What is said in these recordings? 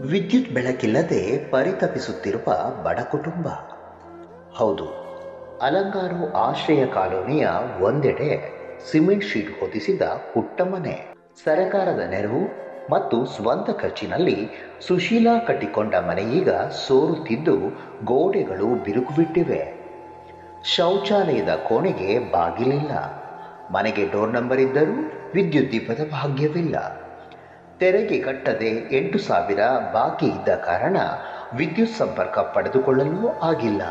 ವಿದ್ಯುತ್ ಬೆಳಕಿಲ್ಲದೆ ಪರಿತಪಿಸುತ್ತಿರುವ ಬಡ ಕುಟುಂಬ. ಹೌದು, ಅಲಂಗಾರು ಆಶ್ರಯ ಕಾಲೋನಿಯ ಒಂದೆಡೆ ಸಿಮೆಂಟ್ ಶೀಟ್ ಹೊದಿಸಿದ ಪುಟ್ಟ ಮನೆ, ಸರಕಾರದ ನೆರವು ಮತ್ತು ಸ್ವಂತ ಖರ್ಚಿನಲ್ಲಿ ಸುಶೀಲಾ ಕಟ್ಟಿಕೊಂಡ ಮನೆಯೀಗ ಸೋರುತ್ತಿದ್ದು ಗೋಡೆಗಳು ಬಿರುಕು ಬಿಟ್ಟಿವೆ ಶೌಚಾಲಯದ ಕೋಣೆಗೆ ಬಾಗಿಲಿಲ್ಲ. ಮನೆಗೆ ಡೋರ್ ನಂಬರ್ ಇದ್ದರೂ ವಿದ್ಯುತ್ ದೀಪದ ಭಾಗ್ಯವಿಲ್ಲ. ತೆರಿಗೆ ಕಟ್ಟದೆ ಎಂಟು ಸಾವಿರ ಬಾಕಿ ಇದ್ದ ಕಾರಣ ವಿದ್ಯುತ್ ಸಂಪರ್ಕ ಪಡೆದುಕೊಳ್ಳಲು ಆಗಿಲ್ಲ.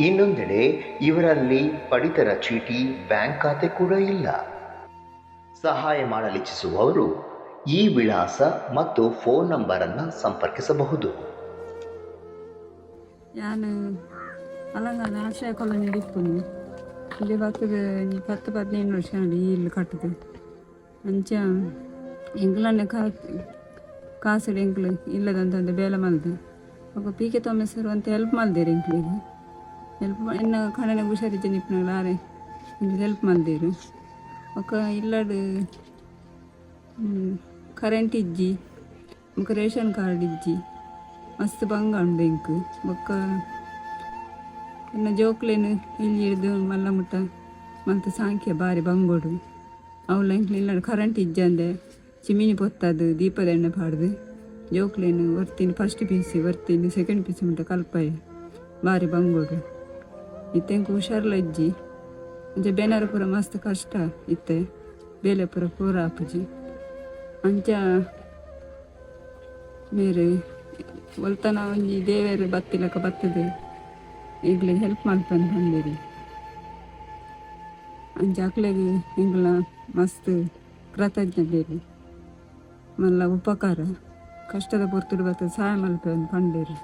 ಇನ್ನೊಂದೆಡೆ ಇವರಲ್ಲಿ ಪಡಿತರ ಚೀಟಿ, ಬ್ಯಾಂಕ್ ಖಾತೆ ಕೂಡ ಇಲ್ಲ. ಸಹಾಯ ಮಾಡಲಿಚ್ಛಿಸುವವರು ಈ ವಿಳಾಸ ಮತ್ತು ಫೋನ್ ನಂಬರ್ ಅನ್ನು ಸಂಪರ್ಕಿಸಬಹುದು ನಾನು ಕಾಲೋನಿ ಇಲ್ಲಿ ಬರ್ತದೆ ಹತ್ತು ವರ್ಷ ಇಲ್ಲಿ ಕಟ್ಟದೆ. ಅಂಚ ಎಂಕ್ಲನ್ನ ಕಾ ಕಾಸು ಎಂಕ್ಲು ಇಲ್ಲದಂತಂದು ಬೇಲೆ ಮಲ್ದು. ಒಬ್ಬ ಪೀಕೆ ತೊಮ್ಮೆ ಸರ್ ಅಂತ ಹೆಲ್ಪ್ ಮಲ್ದೇರು ಎಂಕ್ಲಿಗೆ. ಹೆಲ್ಪ್ ಇನ್ನು ಕಣ್ಣನೆ ಹುಷಾರಿದ್ದೆ ನಿಪ್ನಾಗ ಆರೆ ಹೆಲ್ಪ್ ಮಲ್ದೇರು. ಒಕ್ಕ ಇಲ್ಲಡು ಕರೆಂಟ್ ಇಜ್ಜಿ ಮುಖ ರೇಷನ್ ಕಾರ್ಡ್ ಇಜ್ಜಿ, ಮಸ್ತ್ ಬಂಗ ಉಂಡು ಎಂಕ್. ಬೊಕ್ಕ ಇನ್ನು ಜೋಕ್ಲೇನು ಇಲ್ಲಿ ಹಿಡಿದು ಮಲ್ಲ ಮುಟ್ಟ ಮತ್ತು ಸಾಂಖ್ಯ ಬಾರಿ ಬಂಗೋಡು. ಅವಳ ಇಲ್ಲ ಕರೆಂಟ್ ಇಜ್ಜಂದೆ ಚಿಮಿನಿ ಪೊತ್ತದು ದೀಪದ ಎಣ್ಣೆ ಪಾಡ್ದು ಜೋಕ್ಲೇನು ವರ್ತೀನಿ ಫಸ್ಟ್ ಪೀಸಿ ವರ್ತೀನಿ ಸೆಕೆಂಡ್ ಪೀಸಿ ಮುಟ್ಟ ಕಲ್ಪಾಯ, ಬಾರಿ ಬಂಗೋಡು. ಇತ್ತೆಂಕು ಹುಷಾರ್ಲ ಇಜ್ಜಿ. ಅಂಚೆ ಬೇನಾರ ಪೂರ ಮಸ್ತ್ ಕಷ್ಟ ಇತ್ತೆ ಬೇಲೆ ಪೂರ ಪೂರ ಆಪುಜಿ ಅಂಚ ಬೇರೆ ಒಲ್ತನ ಒಂಜಿ ದೇವೇರು ಬತ್ತಿಲಕ ಬತ್ತದೆ, ಈಗಲೇ ಹೆಲ್ಪ್ ಮಾಡ್ತಾನೆ ಬಂದಿರಿ. ಅಂಚ ಅಕ್ಲೆಗೆ ಇಂಗ್ಲ ಮಸ್ತ್ ಕೃತಜ್ಞ ಬೇರೆ. ಮಲ್ಲ ಉಪಕಾರ ಕಷ್ಟದ ಪೊರ್ತುಡು ಬರ್ತದೆ ಸಹಾಯ ಮಲ್ಪೆ ಪಂಡೇರಿ